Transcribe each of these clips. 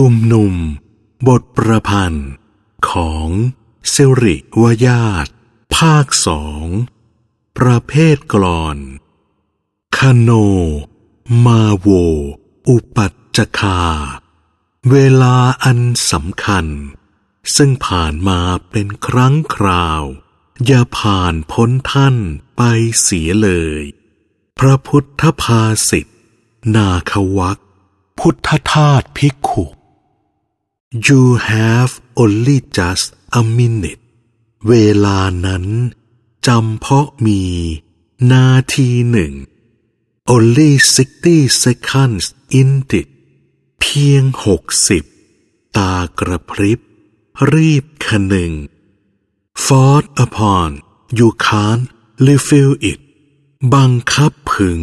ชุมนุม บทประพันธ์ ของเซริวยาตภาคสอง ประเภทกลอนคโน มาโว อุปัจจคา เวลาอันสำคัญ ซึ่งผ่านมาเป็นครั้งคราว อย่าผ่านพ้นท่านไปเสียเลย พระพุทธภาษิตนาควักพุทธทาสภิกขุ You have only just a minute เวลานั้นจำเพาะมี นาทีหนึ่ง only sixty seconds in it เพียงหกสิบตากระพริบ รีบคนึง Fought upon you can't refill it บังคับผึง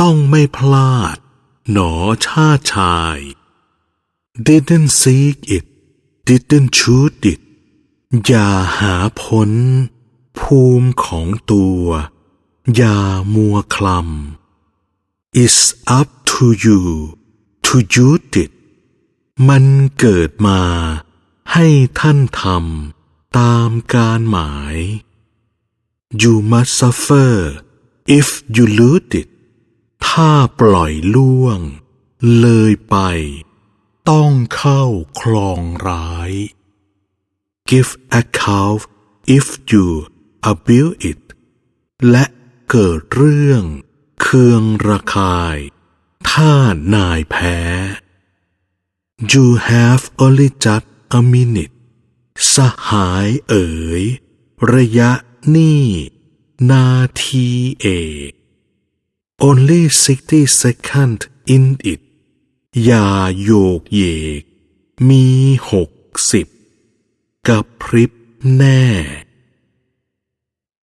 ต้องไม่พลาด หนอชาชาย didn't seek it didn't shoot it อย่าหาพ้น ภูมิของตัว อย่ามัวคลำ It's up to you to use it มันเกิดมา ให้ท่านทำตามการหมาย You must suffer if you lose it ถ้าปล่อยล่วง เลยไป ต้องเข้าคลองร้าย Give account if you abuse it และเกิดเรื่องเคืองระคาย ถ้านายแพ้ You have only just a minute สหายเอ๋ย ระยะนี่นาทีเอก Only sixty seconds in it ยาโยกเยก มีหกสิบกับพริบแน่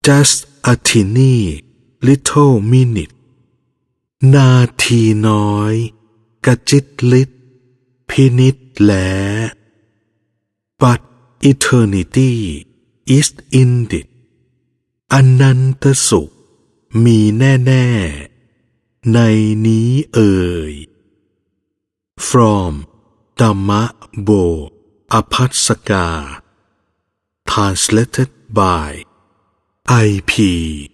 just a teeny little minute นาทีน้อย กระจิตลิดพินิษแล but eternity is in it อนันตสุข มีแน่ ๆ ในนี้เอ่ย from Dhammabo Apatsaka translated by IP